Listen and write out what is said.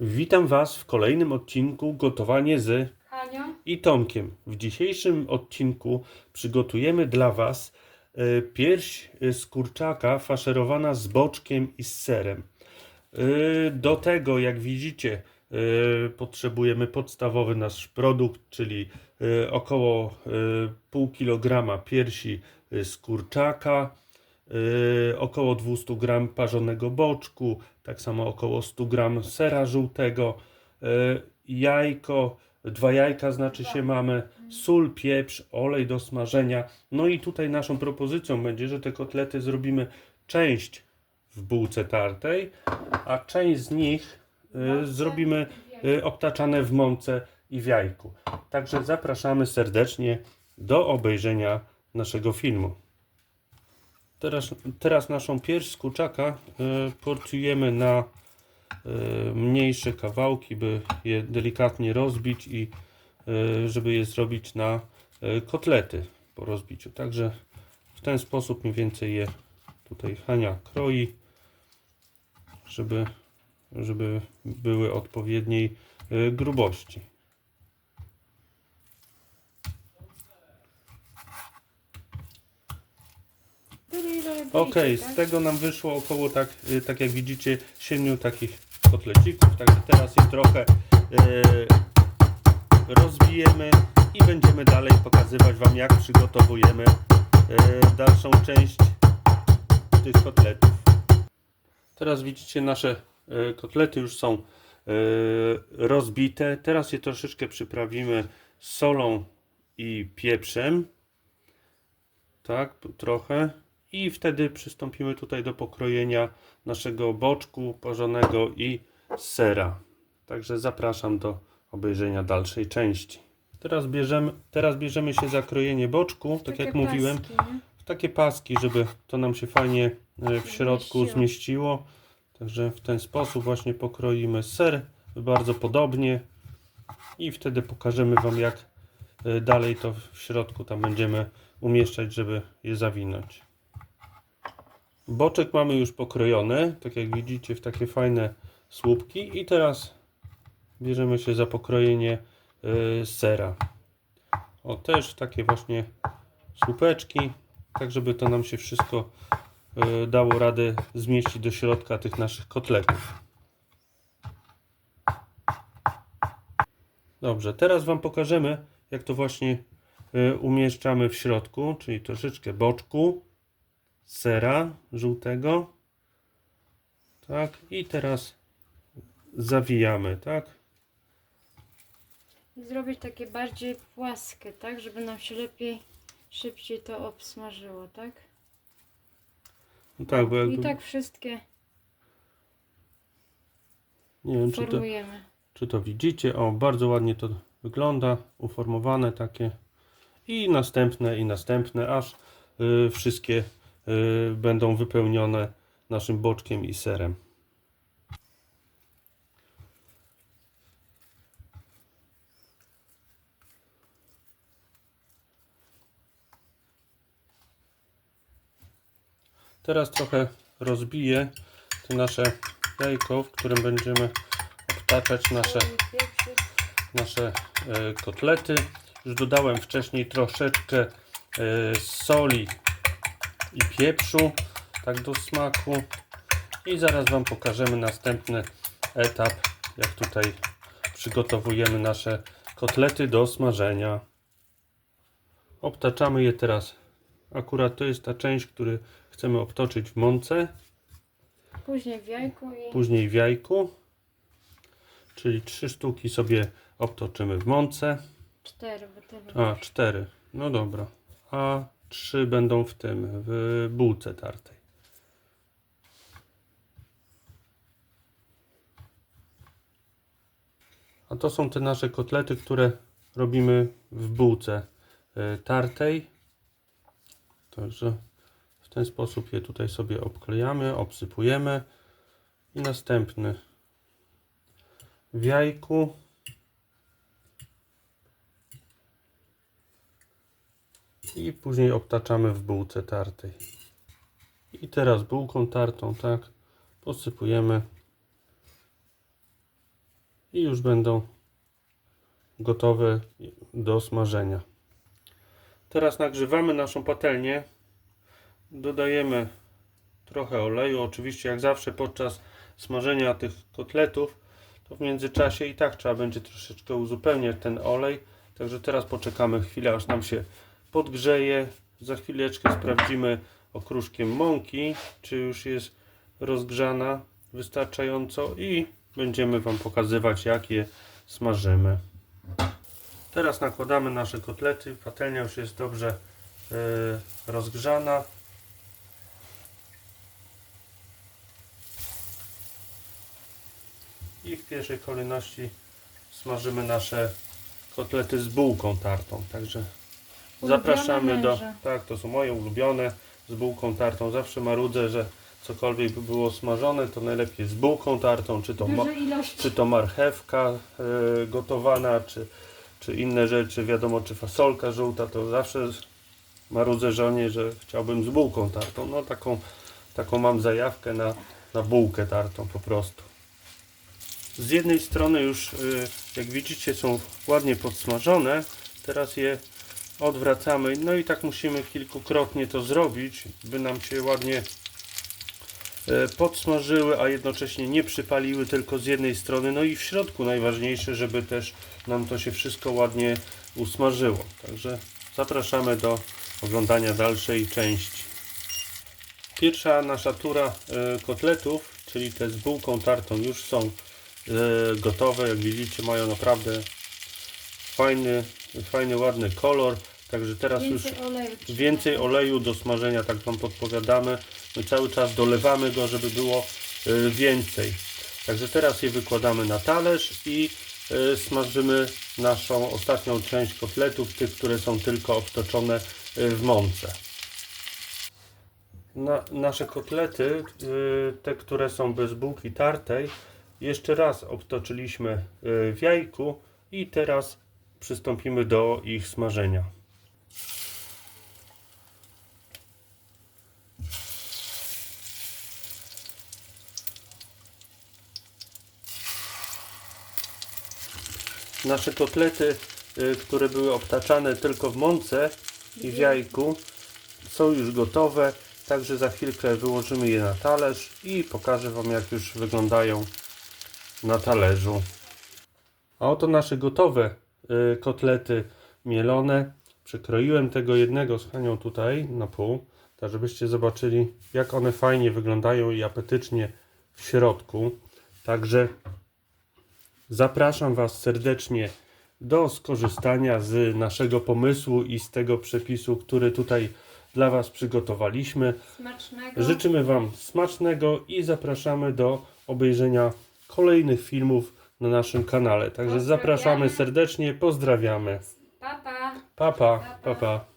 Witam Was w kolejnym odcinku Gotowanie z Hania? i Tomkiem. W dzisiejszym odcinku przygotujemy dla Was e, pierś z kurczaka faszerowana z boczkiem i z serem. E, Do tego, jak widzicie, e, potrzebujemy podstawowy nasz produkt, czyli około pół kilograma piersi z kurczaka, około 200 gram parzonego boczku, tak samo około 100 gram sera żółtego, e, jajko, dwa jajka znaczy się mamy, sól, pieprz, olej do smażenia. No i tutaj naszą propozycją będzie, że te kotlety zrobimy część w bułce tartej, a część z nich e, zrobimy obtaczane w mące i w jajku. Także zapraszamy serdecznie do obejrzenia naszego filmu. Teraz, teraz naszą pierś z kurczaka e, porcjujemy na e, mniejsze kawałki, by je delikatnie rozbić i e, żeby je zrobić na kotlety po rozbiciu. Także w ten sposób mniej więcej je tutaj Hania kroi, żeby, żeby były odpowiedniej grubości. Ok, z tego nam wyszło około tak, y, tak jak widzicie, 7 takich kotlecików. Także teraz je trochę y, rozbijemy i będziemy dalej pokazywać Wam, jak przygotowujemy y, dalszą część tych kotletów. Teraz widzicie, nasze kotlety już są rozbite. Teraz je troszeczkę przyprawimy solą i pieprzem. Tak, trochę. I wtedy przystąpimy tutaj do pokrojenia naszego boczku porzonego i sera. Także zapraszam do obejrzenia dalszej części. Teraz bierzemy, teraz bierzemy się za krojenie boczku, tak jak mówiłem, w takie paski, żeby to nam się fajnie e, w środku Zmieściło. zmieściło. Także w ten sposób właśnie pokroimy ser bardzo podobnie i wtedy pokażemy Wam jak e, dalej to w środku tam będziemy umieszczać, żeby je zawinąć. Boczek mamy już pokrojony, tak jak widzicie, w takie fajne słupki. I teraz bierzemy się za pokrojenie y, sera. O, też takie właśnie słupeczki, tak żeby to nam się wszystko y, dało radę zmieścić do środka tych naszych kotletów. Dobrze, teraz Wam pokażemy, jak to właśnie y, umieszczamy w środku, czyli troszeczkę boczku sera żółtego. Tak, i teraz zawijamy, tak? I zrobić takie bardziej płaskie, tak? Żeby nam się lepiej, szybciej to obsmażyło, tak? No tak, bo jakby, I tak wszystkie nie wiem, czy to, formujemy. czy to widzicie. O, bardzo ładnie to wygląda, uformowane takie. I następne, i następne, aż y, wszystkie będą wypełnione naszym boczkiem i serem. Teraz trochę rozbiję to nasze jajko, w którym będziemy obtaczać nasze, nasze e, kotlety. Już dodałem wcześniej troszeczkę e, soli i pieprzu, tak do smaku. I zaraz Wam pokażemy następny etap, jak tutaj przygotowujemy nasze kotlety do smażenia. Obtaczamy je teraz. Akurat to jest ta część, który chcemy obtoczyć w mące, Później w jajku i później w jajku. Czyli trzy sztuki sobie obtoczymy w mące. cztery, bo tyle. A, cztery. No dobra. A trzy będą w tym, w bułce tartej. A to są te nasze kotlety, które robimy w bułce y, tartej. Także w ten sposób je tutaj sobie obklejamy, obsypujemy. I następny w jajku. I później obtaczamy w bułce tartej. I teraz bułką tartą, tak, posypujemy i już będą gotowe do smażenia. Teraz nagrzewamy naszą patelnię. Dodajemy trochę oleju. Oczywiście, jak zawsze podczas smażenia tych kotletów, to w międzyczasie i tak trzeba będzie troszeczkę uzupełniać ten olej. Także teraz poczekamy chwilę, aż nam się podgrzeje. Za chwileczkę sprawdzimy okruszkiem mąki, czy już jest rozgrzana wystarczająco i będziemy Wam pokazywać, jak je smażymy. Teraz nakładamy nasze kotlety. Patelnia już jest dobrze e, rozgrzana. I w pierwszej kolejności smażymy nasze kotlety z bułką tartą. Także zapraszamy do. męża. Tak, to są moje ulubione z bułką tartą. Zawsze marudzę, że cokolwiek by było smażone, to najlepiej z bułką tartą, czy to, ma, Duże ilości. czy to marchewka e, gotowana, czy, czy inne rzeczy, wiadomo, czy fasolka żółta, to zawsze marudzę żonie, że chciałbym z bułką tartą. No taką, taką mam zajawkę na, na bułkę tartą po prostu. Z jednej strony już, y, jak widzicie, są ładnie podsmażone. Teraz je odwracamy. No i tak musimy kilkukrotnie to zrobić, by nam się ładnie e, podsmażyły, a jednocześnie nie przypaliły tylko z jednej strony. No i w środku najważniejsze, żeby też nam to się wszystko ładnie usmażyło. Także zapraszamy do oglądania dalszej części. Pierwsza nasza tura e, kotletów, czyli te z bułką tartą już są e, gotowe. Jak widzicie mają naprawdę fajny, fajny, ładny kolor. Także teraz już Więcej oleju. trzeba. więcej oleju do smażenia, tak Wam podpowiadamy. My cały czas dolewamy go, żeby było y, więcej. Także teraz je wykładamy na talerz i y, smażymy naszą ostatnią część kotletów, tych, które są tylko obtoczone y, w mące. Na, nasze kotlety, te, które są bez bułki tartej, jeszcze raz obtoczyliśmy w jajku i teraz przystąpimy do ich smażenia. nasze kotlety, y, które były obtaczane tylko w mące i w jajku, są już gotowe. Także za chwilkę wyłożymy je na talerz i pokażę Wam, jak już wyglądają na talerzu. A oto nasze gotowe kotlety mielone. Przekroiłem tego jednego z Hanią tutaj na pół, tak żebyście zobaczyli, jak one fajnie wyglądają i apetycznie w środku. Także Zapraszam Was serdecznie do skorzystania z naszego pomysłu i z tego przepisu, który tutaj dla Was przygotowaliśmy. Smacznego. Życzymy Wam smacznego i zapraszamy do obejrzenia kolejnych filmów na naszym kanale. Także zapraszamy serdecznie, pozdrawiamy. Pa, pa. Pa, pa, pa, pa.